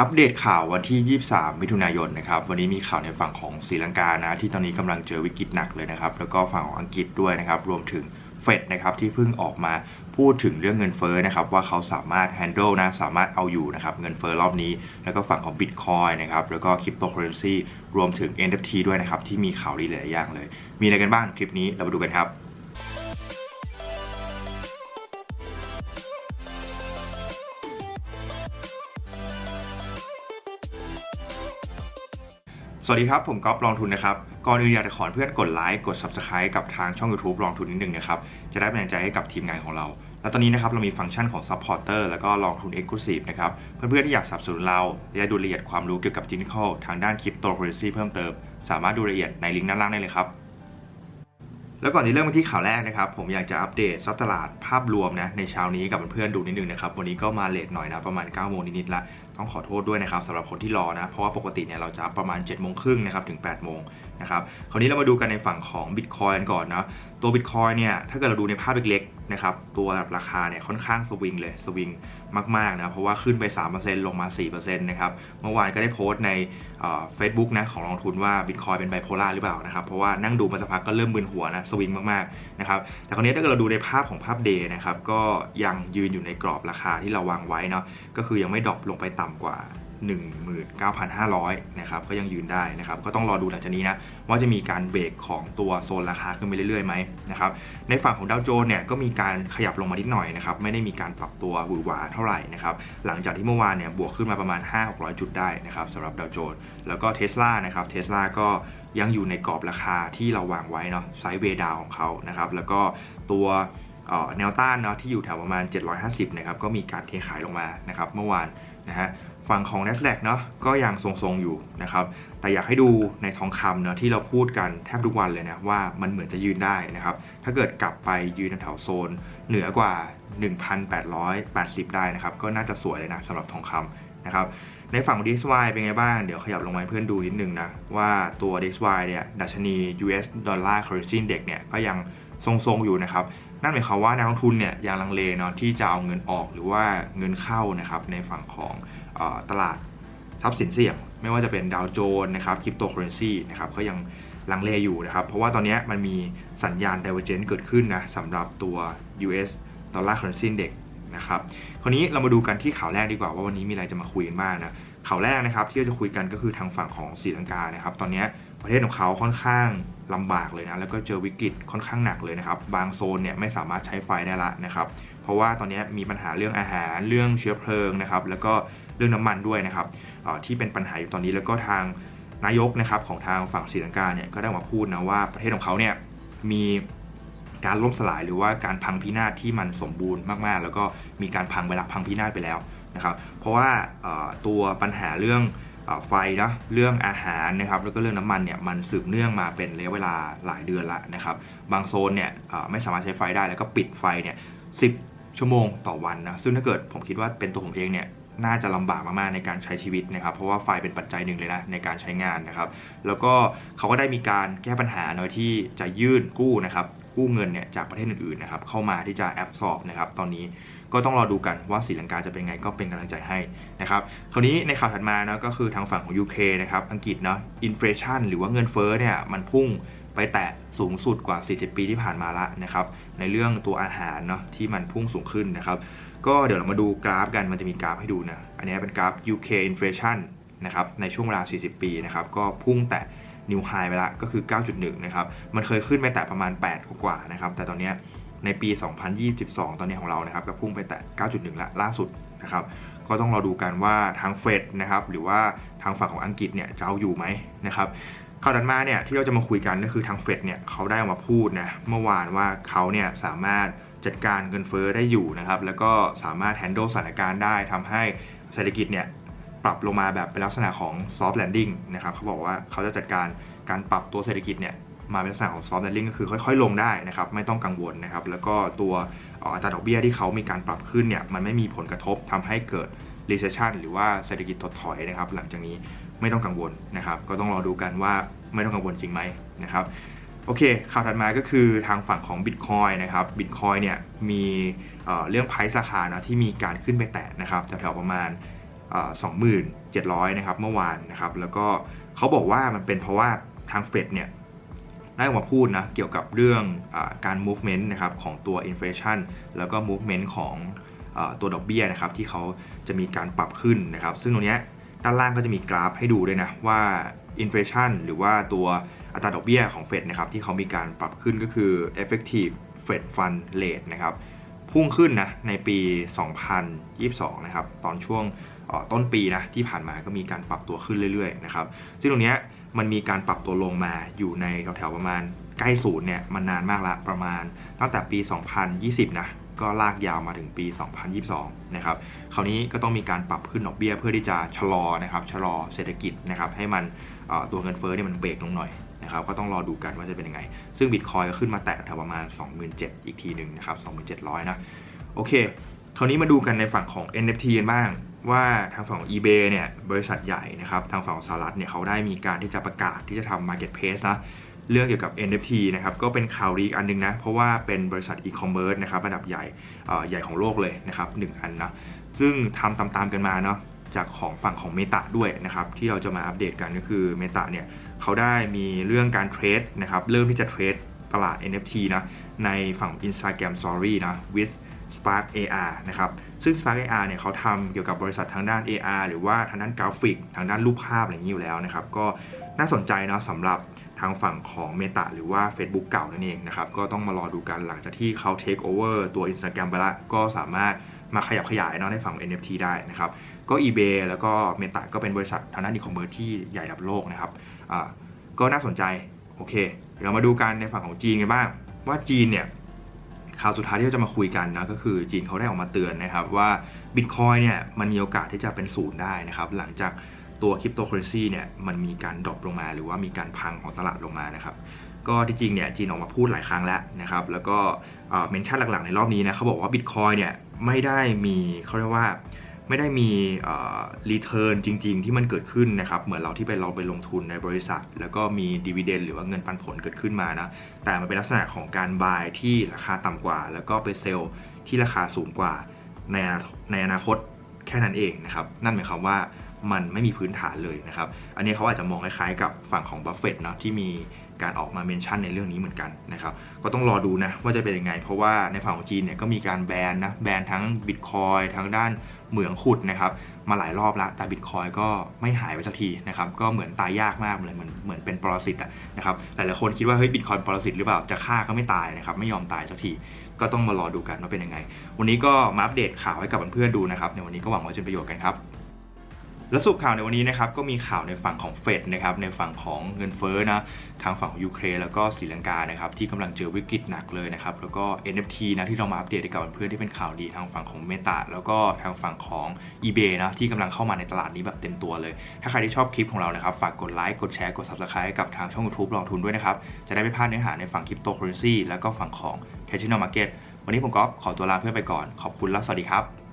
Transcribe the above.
อัปเดตข่าววันที่ 23 มิถุนายนนะครับ วันนี้มีข่าวในฝั่งของศรีลังกานะ ที่ตอนนี้กำลังเจอวิกฤตหนักเลยนะครับ แล้วก็ฝั่งของอังกฤษด้วยนะครับ รวมถึงเฟดนะครับที่เพิ่งออกมาพูดถึงเรื่องเงินเฟ้อนะครับ ว่าเขาสามารถ handle นะ สามารถเอาอยู่นะครับ เงินเฟ้อรอบนี้ แล้วก็ฝั่งของ Bitcoin นะครับ แล้วก็ Cryptocurrency รวมถึง NFT ด้วยนะครับ ที่มีข่าวดีหลายอย่างเลย มีอะไรกันบ้างคลิปนี้เรามาดูกันครับ สวัสดีครับ ผมก๊อฟลองทุนนะครับก่อนอื่นอยากจะขอเพื่อนกดไลค์กด Subscribe กับทางช่อง YouTube ลองทุนนิดนึงนะครับ จะได้เป็นกำลังใจให้กับทีมงานของเรา แล้วตอนนี้นะครับเรามีฟังก์ชันของ Supporter แล้วก็ลองทุน Exclusive นะครับ เพื่อนๆที่อยากสนับสนุนเราและดูรายละเอียดความรู้เกี่ยวกับ Technical ทางด้าน Cryptocurrency เพิ่มเติม สามารถดูรายละเอียดในลิงก์ด้านล่างได้เลยครับแล้วก่อนที่เริ่มที่ข่าวแรกนะครับ ผมอยากจะอัปเดตซับตลาดภาพรวมนะในเช้านี้กับเพื่อนๆดูนิดนึงนะครับ วันนี้ก็มาเลทหน่อยนะ ประมาณ9โมงนิดๆละ ต้องขอโทษด้วยนะครับสำหรับคนที่รอนะ เพราะว่าปกติเนี่ยเราจะประมาณ7โมงครึ่งนะครับถึง8โมง นะครับ คราวนี้เรามาดูกันในฝั่งของ Bitcoin ก่อนนะตัว Bitcoin เนี่ยถ้าเกิดเราดูในภาพเล็กๆนะครับตัวราคาเนี่ยค่อนข้างสวิงเลยสวิงมากๆนะเพราะว่าขึ้นไป 3%ลงมา 4%นะครับเมื่อวานก็ได้โพสต์ในเฟซบุ๊กนะของลงทุนว่า Bitcoin เป็นไบโพล่าหรือเปล่านะครับเพราะว่านั่งดูมาสักพักก็เริ่มมึนหัวนะสวิงมากๆนะครับแต่คราวนี้ถ้าเกิดเราดูในภาพของภาพเดย์นะครับก็ยังยืนอยู่ในกรอบราคาที่เราวางไว้เนาะก็คือยังไม่ดรอปลงไปต่ำกว่า 19,500 นะครับ ก็ยังยืนได้นะครับ ก็ต้องรอดูหลังจากนี้นะ ว่าจะมีการเบรกของตัวโซนราคาขึ้นไปเรื่อยๆไหมนะครับ ในฝั่งของดาวโจนส์เนี่ยก็มีการขยับลงมานิดหน่อยนะครับ ไม่ได้มีการปรับตัวหวือหวาเท่าไหร่นะครับ หลังจากที่เมื่อวานเนี่ยบวกขึ้นมาประมาณ 5-600 จุดได้นะครับสำหรับดาวโจนส์ แล้วก็เทสลานะครับเทสลาก็ยังอยู่ในกรอบราคาที่เราวางไว้เนาะไซด์เวดาวของเขานะครับ แล้วก็ตัวแนวต้านเนาะที่อยู่แถวประมาณ 750 นะครับ ก็มีการเทขายลงมานะครับเมื่อวานนะฮะ ฝั่งของ NASDAQ เนาะก็ยังทรงๆอยู่นะครับ แต่อยากให้ดูในทองคำเนาะที่เราพูดกันแทบทุกวันเลยนะว่ามันเหมือนจะยืนได้นะครับ ถ้าเกิดกลับไปยืนแถวโซน เหนือกว่า 1,880 ได้นะครับ ก็น่าจะสวยเลยนะสำหรับทองคำนะครับ ในฝั่ง DXY เป็นไงบ้าง เดี๋ยวขยับลงมาให้เพื่อนดูนิดนึงนะ ว่าตัว DXY เนี่ยดัชนี US Dollar Currency Index เนี่ยก็ยังทรงๆอยู่นะครับ นั่นหมายความว่านักลงทุนเนี่ยยังลังเลเนาะที่จะเอาเงินออกหรือว่าเงินเข้านะครับในฝั่งของตลาดทรัพย์สินเสี่ยง ไม่ว่าจะเป็นดาวโจนส์นะครับคริปโตเคอเรนซีนะครับก็ยังลังเลอยู่นะครับ เพราะว่าตอนนี้มันมีสัญญาณ divergence เกิดขึ้นนะสำหรับตัว US Dollar Currency Index นะครับคราวนี้เรามาดูกันที่ข่าวแรกดีกว่าว่าวันนี้มีอะไรจะมาคุยกันบ้างนะข่าวแรกนะครับที่เราจะคุยกันก็คือทางฝั่งของศรีลังกานะครับ ตอนนี้ ประเทศของเขาค่อนข้างลำบากเลยนะแล้วก็เจอวิกฤตค่อนข้างหนักเลยนะครับ บางโซนเนี่ยไม่สามารถใช้ไฟได้ละนะครับ เพราะว่าตอนนี้มีปัญหาเรื่องอาหารเรื่องเชื้อเพลิงนะครับ แล้วก็เรื่องน้ำมันด้วยนะครับที่เป็นปัญหาอยู่ตอนนี้แล้วก็ทางนายกนะครับของทางฝั่งศรีลังกาเนี่ยก็ได้มาพูดนะว่าประเทศของเขาเนี่ยมีการล่มสลายหรือว่าการพังพินาศที่มันสมบูรณ์มากๆ แล้วก็มีการพังไปล้วพังพินาศไปแล้วนะครับ เพราะว่าตัวปัญหาเรื่อง ไฟนะเรื่องอาหารนะครับแล้วก็เรื่องน้ำมันเนี่ยมันสืบเนื่องมาเป็นระยะเวลาหลายเดือนละนะครับบางโซนเนี่ยไม่สามารถใช้ไฟได้แล้วก็ปิดไฟเนี่ยสิชั่วโมงต่อวันนะซึ่งถ้าเกิดผมคิดว่าเป็นตัวผมเองเนี่ยน่าจะลำบากมากๆในการใช้ชีวิตนะครับ เพราะว่าไฟเป็นปัจจัยหนึ่งเลยนะในการใช้งานนะครับ แล้วก็เขาก็ได้มีการแก้ปัญหาโดยที่จะยื่นกู้นะครับกู้เงินเนี่ยจากประเทศอื่นๆนะครับเข้ามาที่จะแอบสอบนะครับตอนนี้ ก็ต้องรอดูกันว่าสีลังกาจะเป็นไงก็เป็นกำลังใจให้นะครับคราวนี้ในข่าวถัดมานะก็คือทางฝั่งของ UK นะครับอังกฤษเนาะอินฟลชันหรือว่าเงินเฟ้อเนี่ยมันพุ่งไปแตะสูงสุดกว่า 40 ปีที่ผ่านมาละนะครับในเรื่องตัวอาหารเนาะที่มันพุ่งสูงขึ้นนะครับก็เดี๋ยวเรามาดูกราฟกันมันจะมีกราฟให้ดูนะอันนี้เป็นกราฟ UK inflation นะครับในช่วงเวลา 40 ปีนะครับก็พุ่งแตะนิวไฮไปละก็คือ 9.1 นะครับ มันเคยขึ้นไปแตะประมาณ 8 กว่านะครับ แต่ตอนนี้ ในปี 2022 ตอนนี้ของเรานะครับก็พุ่งไปแตะ 9.1 ละล่าสุดนะครับก็ต้องรอดูกันว่าทางเฟดนะครับหรือว่าทางฝั่งของอังกฤษเนี่ยจะเอาอยู่ไหมนะครับข่าวถัดมาเนี่ยที่เราจะมาคุยกันก็คือทางเฟดเนี่ยเขาได้ออกมาพูดนะเมื่อวานว่าเขาเนี่ยสามารถจัดการเงินเฟ้อได้อยู่นะครับแล้วก็สามารถ handle สถานการณ์ได้ทำให้เศรษฐกิจเนี่ยปรับลงมาแบบเป็นลักษณะของ soft landing นะครับเขาบอกว่าเขาจะจัดการการปรับตัวเศรษฐกิจเนี่ย มาเป็นลักษณะของ soft landing ก็คือค่อย ๆ ลงได้นะครับไม่ต้องกังวลนะครับแล้วก็ตัวอัตราดอกเบี้ยที่เขามีการปรับขึ้นเนี่ยมันไม่มีผลกระทบทำให้เกิด recession หรือว่าเศรษฐกิจถดถอยนะครับหลังจากนี้ไม่ต้องกังวลนะครับ ก็ต้องรอดูกันว่าไม่ต้องกังวลจริงไหมนะครับโอเค ข่าวถัดมาก็คือทางฝั่งของ Bitcoin นะครับ Bitcoin เนี่ยมีเรื่องไพรซ์ราคานะที่มีการขึ้นไปแตะนะครับแถวๆประมาณสองหมื่นเจ็ดร้อยนะครับเมื่อวานนะครับ แล้วก็เขาบอกว่ามันเป็นเพราะว่าทางเฟดเนี่ย ได้ออกมาพูดนะเกี่ยวกับเรื่องอการ movement นะครับของตัว inflation แล้วก็ movement ของอตัวดอกเบี้ยนะครับที่เขาจะมีการปรับขึ้นนะครับ ซึ่งตรงนี้ด้านล่างก็จะมีกราฟให้ดูด้วยนะว่า inflation หรือว่าตัวอัตราดอกเบี้ยของเฟดนะครับที่เขามีการปรับขึ้นก็คือ effective Fed Fund Rate นะครับพุ่งขึ้นนะในปี 2022 นะครับตอนช่วงต้นปีนะที่ผ่านมาก็มีการปรับตัวขึ้นเรื่อยๆนะครับซึ่งตรงนี้ มันมีการปรับตัวลงมาอยู่ในแถวๆประมาณใกล้ศูนย์เนี่ยมันนานมากละประมาณตั้งแต่ปี 2020 นะก็ลากยาวมาถึงปี 2022 นะครับ คราวนี้ก็ต้องมีการปรับขึ้นดอกเบี้ยเพื่อที่จะชะลอนะครับ ชะลอเศรษฐกิจนะครับ ให้มันตัวเงินเฟ้อเนี่ยมันเบรกลงหน่อยนะครับ ก็ต้องรอดูกันว่าจะเป็นยังไง ซึ่งบิตคอยก็ขึ้นมาแตะแถวประมาณ 27,000 อีกทีหนึ่งนะครับ 27,000นะ โอเค คราวนี้มาดูกันในฝั่งของ NFT กันบ้าง ว่าทางฝั่งของ eBay เนี่ยบริษัทใหญ่นะครับทางฝั่งของสหรัฐเนี่ยเขาได้มีการที่จะประกาศที่จะทำ marketplace นะเรื่องเกี่ยวกับ NFT นะครับก็เป็นข่าวดีอันนึงนะ เพราะว่าเป็นบริษัท e-commerce นะครับระดับใหญ่ใหญ่ของโลกเลยนะครับหนึ่งอันนะซึ่งทำตามๆกันมาเนาะจากของฝั่งของ Meta ด้วยนะครับที่เราจะมาอัปเดตกันก็คือ Meta เนี่ยเขาได้มีเรื่องการเทรดนะครับเริ่มที่จะเทรดตลาด NFT นะในฝั่ง Instagram Story นะ with Spark AR นะครับ ซึ่ง Spark AR เนี่ยเขาทำเกี่ยวกับบริษัททางด้าน AR หรือว่าทางด้านกราฟิก ทางด้านรูปภาพอะไรอย่างนี้อยู่แล้วนะครับ ก็น่าสนใจนะสำหรับทางฝั่งของ Meta หรือว่า Facebook เก่านั่นเองนะครับ ก็ต้องมารอดูกันหลังจากที่เขา take over ตัว Instagram ไปละก็สามารถมาขยับขยายเนาะในฝั่ง NFT ได้นะครับ ก็ eBay แล้วก็ Meta ก็เป็นบริษัททางด้านอีคอมเมิร์ซที่ใหญ่ระดับโลกนะครับอ่าก็น่าสนใจโอเคเรามาดูกันในฝั่งของจีนกันบ้าง ว่าจีนเนี่ย ข่าวสุดท้ายที่เราจะมาคุยกันนะก็คือจีนเขาได้ออกมาเตือนนะครับว่าบิตคอยเนี่ยมันมีโอกาสที่จะเป็นศูนย์ได้นะครับหลังจากตัวคริปโตเคอเรนซีเนี่ยมันมีการดรอปลงมาหรือว่ามีการพังของตลาดลงมานะครับก็ที่จริงเนี่ยจีนออกมาพูดหลายครั้งแล้วนะครับแล้วก็เมนชั่นหลักๆในรอบนี้นะเขาบอกว่าบิตคอยเนี่ยไม่ได้มีเขาเรียกว่า ไม่ได้มีรีเทิร์นจริง ๆ ที่มันเกิดขึ้นนะครับ เหมือนเราที่ไปเราไปลงทุนในบริษัท แล้วก็มีดีเวเดนหรือว่าเงินปันผลเกิดขึ้นมานะ แต่มันเป็นลักษณะของการบายที่ราคาต่ำกว่า แล้วก็ไปเซลล์ที่ราคาสูงกว่าในในอนาคตแค่นั้นเองนะครับ นั่นหมายความว่ามันไม่มีพื้นฐานเลยนะครับ อันนี้เขาอาจจะมองคล้ายๆ กับฝั่งของบัฟเฟตเนาะที่มี การออกมาเมนชั่นในเรื่องนี้เหมือนกันนะครับก็ต้องรอดูนะว่าจะเป็นยังไง เพราะว่าในฝั่งของจีนเนี่ยก็มีการแบนนะแบนทั้งบิตคอยทั้งด้านเหมืองขุดนะครับมาหลายรอบแล้วแต่บิตคอยก็ไม่หายไปสักทีนะครับก็เหมือนตายยากมากเลยเหมือนเหมือนเป็นปรสิตอะนะครับหลายๆคนคิดว่าเฮ้ยบิตคอยปรสิตหรือเปล่าจะฆ่าก็ไม่ตายนะครับไม่ยอมตายสักทีก็ต้องมารอดูกันว่าเป็นยังไง วันนี้ก็มาอัปเดตข่าวให้กับเพื่อนๆดูนะครับในวันนี้ก็หวังว่าจะเป็นประโยชน์กันครับ และสุดข่าวในวันนี้นะครับก็มีข่าวในฝั่งของเฟดนะครับในฝั่งของเงินเฟ้อนะทางฝั่งของยูเครนแล้วก็ศรีลังกานะครับที่กำลังเจอวิกฤตหนักเลยนะครับแล้วก็ NFT นะที่เรามาอัปเดตให้กับเพื่อนที่เป็นข่าวดีทางฝั่งของเมตาแล้วก็ทางฝั่งของ eBay นะที่กำลังเข้ามาในตลาดนี้แบบเต็มตัวเลย ถ้าใครที่ชอบคลิปของเรานะครับฝากกดไลค์กดแชร์กด subscribe กับทางช่อง YouTube ลองทุนด้วยนะครับจะได้ไม่พลาดเนื้อหาในฝั่งคริปโตเคอเรนซีแล้วก็ฝั่งของ c a s i n o Market วันนี้ผมก็ขอตัวลาเพื่อนไปก่อนขอบคุณและสวัสดีครับ